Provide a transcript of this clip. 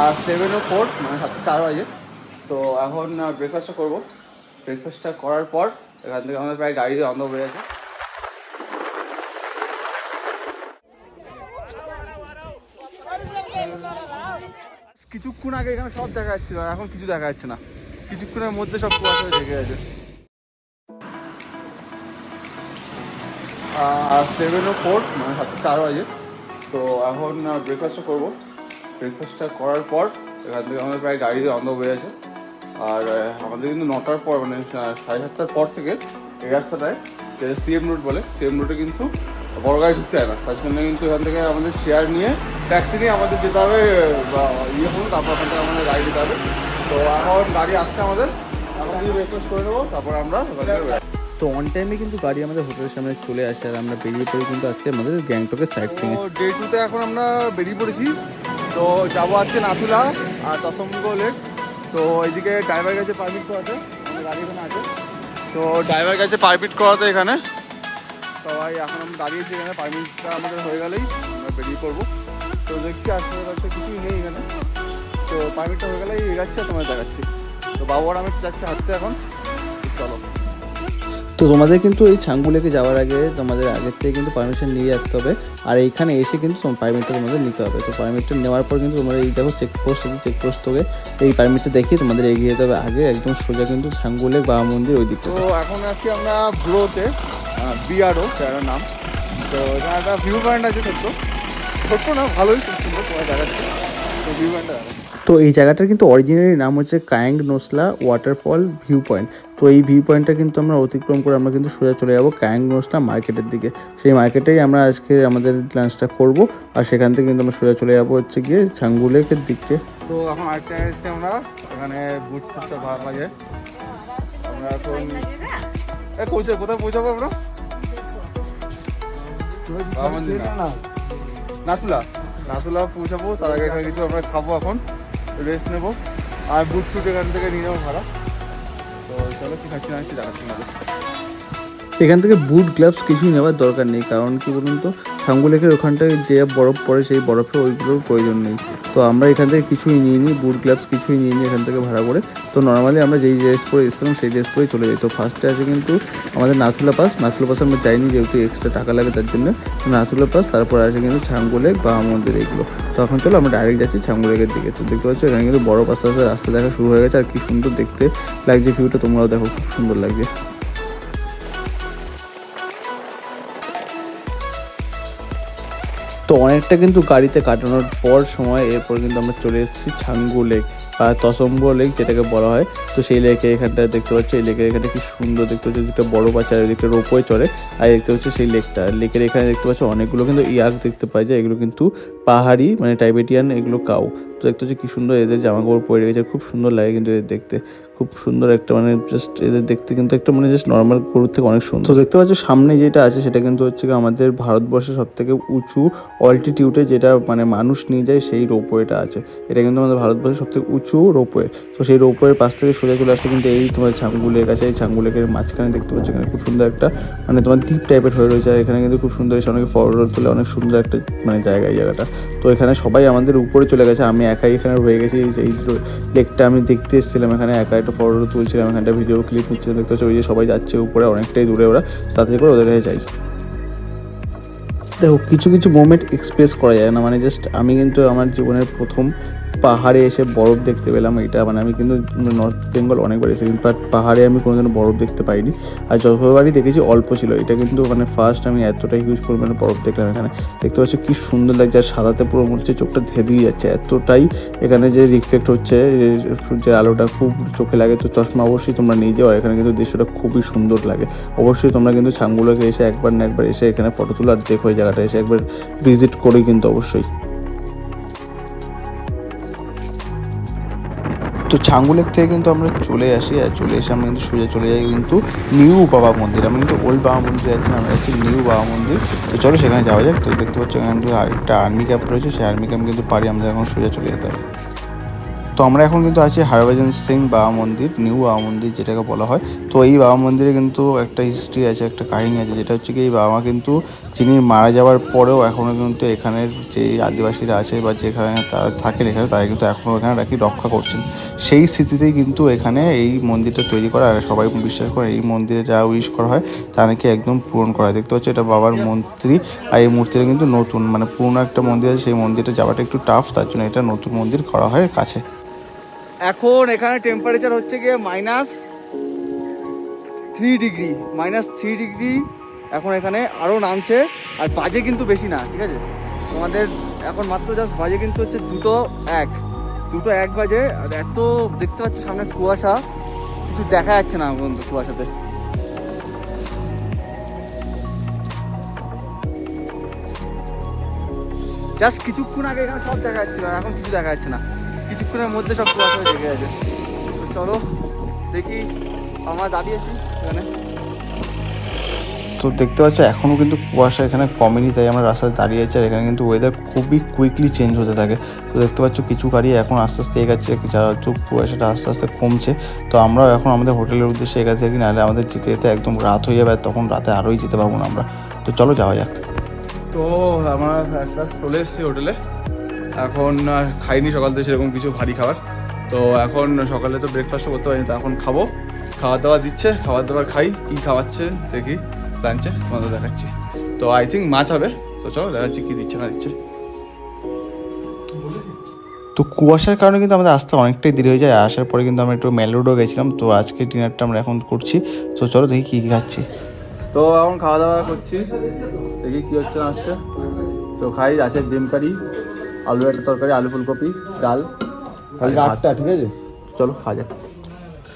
আর seven ও four মানে সাতটা চার বাজে। তো এখন ব্রেকফাস্টটা করব। ব্রেকফাস্টটা করার পর এখান থেকে আমাদের প্রায় গাড়ি অন্ধ হয়ে গেছে। কিছুক্ষণ আগে এখানে সব দেখা যাচ্ছিল আর এখন কিছু দেখা যাচ্ছে না। কিছুক্ষণের মধ্যে সব কুয়াশা হয়ে ঢেকে গেছে। সেভেন ও ফোর মানে সাতটা চার বাজে। তো এখন ব্রেকফাস্টটা করব। ব্রেকফাস্টটা করার পর এখান থেকে আমাদের প্রায় গাড়ি অন্ধ হয়ে গেছে। আর আমাদের কিন্তু নটার পর মানে সাড়ে সাতটার পর থেকে এই রাস্তাটায় যেটা সিএম রুট বলে সিএম রুটে কিন্তু বড় গাড়ি ঢুকতে হয় না। তার জন্য কিন্তু এখান থেকে আমাদের শেয়ার নিয়ে ট্যাক্সি নিয়ে আমাদের যেতে হবে ইয়ে করুন তারপর ওখান থেকে আমাদের গাড়ি দিতে হবে। তো এখন গাড়ি আসছে আমাদের। এখন ব্রেকফাস্ট করে নেব তারপর আমরা তো অন টাইমে কিন্তু গাড়ি আমাদের হোটেলের সামনে চলে আসে আর আমরা বেরিয়ে পড়ি কিন্তু আজকে আমাদের গ্যাংটকের সাইড সিং ডে টুতে এখন আমরা বেরিয়ে পড়েছি। তো যাব আজকে নাথুলা আর তসমঙ্গ লেক তো এইদিকে ড্রাইভার কাছে পারমিট করাতে গাড়ি এখানে আছে। তো ড্রাইভার কাছে পারমিট করাতে এখানে। সবাই এখন আমরা দাঁড়িয়েছি এখানে পারমিটটা আমাদের হয়ে গেলেই আমরা বেরিয়ে পড়ব। তো দেখছি কাছে কিছুই নেই এখানে। তো পারমিটটা হয়ে গেলেই এগাচ্ছি তোমার দেখাচ্ছি। তো বাবু আর আমি যাচ্ছি হাঁটতে এখন। চলো। তো তোমাদের কিন্তু এই ছাঙ্গুলেকে যাওয়ার আগে তোমাদের আগের থেকে কিন্তু পারমিশন নিয়ে রাখতে হবে। আর এইখানে এসে কিন্তু পারমিটটা তোমাদের নিতে হবে। তো পারমিটটা নেওয়ার পর কিন্তু তোমরা এই দেখো চেকপোস্ট আছে চেকপোস্ট থেকে এই পারমিটটা দেখিয়ে তোমাদের এগিয়ে যেতে হবে। আগে একদম সোজা কিন্তু ছাঙ্গুলেক বাবা মন্দির ওই দিকটা তো এখন আছি আমরা ব্রোতে বিআরও জায়গার নাম। তো একটা ভিউ পয়েন্ট আছে ছোট্ট। ছোট্ট না, ভালোই খুব সুন্দর তোমার তো ভিউ পয়েন্টটা তো এই জায়গাটার কিন্তু অরিজিনালি নাম হচ্ছে Kyang Noshla waterfall view point তো এই ভিউ পয়েন্টটা কিন্তু আমরা অতিক্রম করে আমরা কিন্তু সোজা চলে যাব কায়াং নোসলা মার্কেটের দিকে। সেই মার্কেটেই আমরা আজকে আমাদের লাঞ্চটা করব আর সেখান থেকে কিন্তু আমরা সোজা চলে যাব হচ্ছে গিয়ে ছাঙ্গু লেকের দিকে তো এখন আরেকটা এসেছি আমরা? এখানে বুট ফুটটা ভাড়া লাগে। আমরা এখন কোথায় পৌঁছাবো আমরা? বাবা মন্দির না। নাথুলা নাথুলা পৌঁছাবো, তার আগে এখানে কিছু আমরা খাব এখন। রেস্ট নেব। আর বুট ফুট এখান থেকে নিয়ে নেব ভাড়া। তো চলো কি খাচ্ছি না খাচ্ছি দেখাচ্ছি এখান থেকে বুট গ্লাভস কিছুই নেওয়ার দরকার নেই, কারণ কি বলুন তো ছাঙ্গু লেকের ওখানটায় যে বরফ পড়ে সেই বরফে ওইগুলোর প্রয়োজন নেই। তো আমরা এখান থেকে কিছুই নিয়ে নিই বুট গ্লাভস কিছুই নিয়ে নিই এখান থেকে ভাড়া করে। তো নর্মালি আমরা যেই ড্রেস পরে এসেছিলাম সেই ড্রেস পরেই চলে যাই। তো ফার্স্টে আছে কিন্তু আমাদের নাথুলা পাস নাথুলা পাস আমরা যাইনি যেহেতু এক্সট্রা টাকা লাগে তার জন্য। নাথুলা পাস তারপর আছে কিন্তু ছাঙ্গুলেক বা মন্দির এইগুলো তো এখন চলো আমরা ডাইরেক্ট যাচ্ছি ছাঙ্গু লেকের দিকে। তো দেখতে পাচ্ছ এখানে কিন্তু বরফ আস্তে আস্তে রাস্তা দেখা শুরু হয়ে গেছে। আর কি সুন্দর দেখতে লাগছে ভিউটা, তোমরাও দেখো, খুব সুন্দর লাগছে। অনেকটা কিন্তু গাড়িতে কাটানোর পর সময় এরপর কিন্তু আমরা চলে এসেছি ছাঙ্গু লেক, বা তসম্ব লেক যেটাকে বলা হয়। তো সেই লেকে এখানটা দেখতে পাচ্ছি, এই লেকের এখানে কি সুন্দর দেখতে পাচ্ছি যেটা বড় বাচ্চা এদিকে রোপওয়ে চড়ে। আর দেখতে পাচ্ছি সেই লেকটা। লেকের এখানে দেখতে পাচ্ছি অনেকগুলো কিন্তু ইয়াক দেখতে পাই যায়, এগুলো কিন্তু পাহাড়ি মানে টাইবেটিয়ান এগুলো কাউ। তো দেখতে পাচ্ছি কি সুন্দর এদের জামা কাপড় পরে রেখেছে খুব সুন্দর লাগে কিন্তু এদের দেখতে। খুব সুন্দর একটা মানে জাস্ট এদের দেখতে কিন্তু একটা মানে জাস্ট নর্মাল গরুর থেকে অনেক সুন্দর। তো দেখতে পাচ্ছ সামনে যেটা আছে সেটা কিন্তু হচ্ছে আমাদের ভারতবর্ষের সব থেকে উঁচু অল্টিটিউডে যেটা মানে মানুষ নিয়ে যায় সেই রোপওয়েটা আছে। এটা কিন্তু আমাদের ভারতবর্ষের সব থেকে উঁচু রোপওয়ে তো সেই রোপওয়ের পাশ থেকে সোজা চলে আসলে কিন্তু এই তোমার ছাঙ্গু লেক আছে এই ছাঙ্গু লেকের মাঝখানে দেখতে পাচ্ছ এখানে খুব সুন্দর একটা মানে তোমার দ্বীপ টাইপের হয়ে রয়েছে। আর এখানে কিন্তু খুব সুন্দর এসে অনেকে ফটো তোলে অনেক সুন্দর একটা মানে জায়গা এই জায়গাটা। তো এখানে সবাই আমাদের উপরে চলে গেছে, আমি একাই এখানে রয়ে গেছি। এই লেকটা আমি দেখতে এসেছিলাম এখানে একা একটা ফটো তুলছিলাম এখানটা ভিডিও ক্লিপ নিচ্ছিলাম দেখতে পাচ্ছি? ওই যে সবাই যাচ্ছে উপরে, অনেকটাই দূরে ওরা, তাতে করে ওদের কাছে যাই। দেখো, কিছু কিছু মোমেন্ট এক্সপ্রেস করা যায় না মানে জাস্ট আমি কিন্তু আমার জীবনের প্রথম পাহাড়ে এসে বরফ দেখতে পেলাম, এটা মানে আমি কিন্তু নর্থ বেঙ্গল অনেকবার এসেছি বাট পাহাড়ে আমি কোনোদিনও বরফ দেখতে পাইনি। আর যতবারই দেখেছি অল্প ছিল, এটা কিন্তু মানে ফার্স্ট আমি এতটাই হিউজ পরিমাণে বরফ দেখলাম এখানে। দেখতে পাচ্ছি কি সুন্দর লাগছে, আর সাদাতে পুরো মনে হচ্ছে চোখটা ধেদিয়ে যাচ্ছে, এতটাই এখানে যে রিফ্লেক্ট হচ্ছে যে আলোটা খুব চোখে লাগে, তো চশমা অবশ্যই তোমরা নিয়ে যাও এখানে কিন্তু দৃশ্যটা খুবই সুন্দর লাগে। অবশ্যই তোমরা কিন্তু ছাঙ্গুলোকে এসে একবার না একবার এসে এখানে ফটো তুলো দেখো এই জায়গাটা, এসে একবার ভিজিট করি কিন্তু অবশ্যই। তো ছাঙ্গুলেক থেকে কিন্তু আমরা চলে আসি আর চলে এসে আমরা কিন্তু সোজা চলে যাই কিন্তু নিউ বাবা মন্দির। আমরা কিন্তু ওল্ড বাবা মন্দির আছি আমরা যাচ্ছি নিউ বাবা মন্দির। তো চলো সেখানে যাওয়া যাক। তো দেখতে পাচ্ছ এখানে কিন্তু আরেকটা আর্মি ক্যাম্প রয়েছে। সেই আর্মি ক্যাম্প কিন্তু পারি আমরা এখন সোজা চলে যেতে হবে। তো আমরা এখন কিন্তু আছি হরভজন সিং বাবা মন্দির, নিউ বাবা মন্দির যেটাকে বলা হয়। তো এই বাবা মন্দিরে কিন্তু একটা হিস্ট্রি আছে, একটা কাহিনী আছে, যেটা হচ্ছে কি এই বাবা মা কিন্তু, যিনি মারা যাওয়ার পরেও এখনও কিন্তু এখানের যে আদিবাসীরা আছে বা যেখানে তারা থাকেন এখানে, তারা কিন্তু এখনও এখানে রাখি রক্ষা করছেন। সেই স্মৃতিতেই কিন্তু এখানে এই মন্দিরটা তৈরি করা, আর সবাই বিশ্বাস করে এই মন্দিরে যা উইশ করা হয়, তা নাকি একদম পূরণ করা। দেখতে পাচ্ছ এটা বাবার মন্ত্রী, আর এই মূর্তিটা কিন্তু নতুন মানে পুরনো একটা মন্দির আছে, সেই মন্দিরটা যাওয়াটা একটু টাফ তার জন্য এটা নতুন মন্দির করা হয় কাছে। এখন এখানে টেম্পারেচার হচ্ছে গিয়ে minus three degree minus three degree এখন এখানে আরও নামছে, আর বাজে কিন্তু বেশি না, ঠিক আছে? তোমাদের এখন মাত্র জাস্ট বাজে কিন্তু হচ্ছে দুটো এক। দুটো এক বাজে, আর এত দেখতে পাচ্ছ সামনে কুয়াশা, কিছু দেখা যাচ্ছে না পর্যন্ত কুয়াশাতে। জাস্ট কিছুক্ষণ আগে এখানে সব দেখা যাচ্ছিল এখন কিছু দেখা যাচ্ছে না। কিছুক্ষণের মধ্যে সব কুয়াশা লেগে গেছে। চলো, দেখি আমরা দাঁড়িয়েছি এখানে। তো দেখতে পাচ্ছ এখনও কিন্তু কুয়াশা এখানে কমেনি, তাই আমরা রাস্তায় দাঁড়িয়ে আছি আর এখানে কিন্তু ওয়েদার খুবই কুইকলি চেঞ্জ হতে থাকে। তো দেখতে পাচ্ছ, কিছু গাড়ি এখন আস্তে আস্তে এগাচ্ছে যেহেতু কুয়াশাটা আস্তে আস্তে কমছে। তো আমরাও এখন আমাদের হোটেলের উদ্দেশ্যে এগাতে থাকি, নাহলে আমাদের যেতে যেতে একদম রাত হয়ে যাবে তখন রাতে আরোই যেতে পারব না আমরা। তো চলো যাওয়া যাক। তো আমরা একটা চলে এসেছি হোটেলে। এখন খাইনি সকাল থেকে সেরকম কিছু ভারী খাবার। তো এখন সকালে তো ব্রেকফাস্টও করতে পারিনি, তো এখন খাব। খাবার দাবার দিচ্ছে খাবার দাবার খাই, কী খাওয়াচ্ছে দেখি। লাঞ্চে তোমাদের দেখাচ্ছি। তো আই থিঙ্ক মাছ হবে। তো চলো দেখাচ্ছি কী দিচ্ছে না দিচ্ছে। তো কুয়াশার কারণে কিন্তু আমাদের আসতে অনেকটাই দেরি হয়ে যায়। আসার পরে কিন্তু আমরা একটু মেলোডো গেছিলাম। তো আজকে ডিনারটা আমরা এখন করছি। তো চলো দেখি কী কী খাচ্ছি। তো এখন খাওয়া দাওয়া করছি। দেখি কী হচ্ছে না হচ্ছে। তো খাই আছে ডিম কারি আলু একটা তরকারি আলু ফুলকপি ডাল। কালকে আটটা ঠিক আছে? চলো খাওয়া যাক।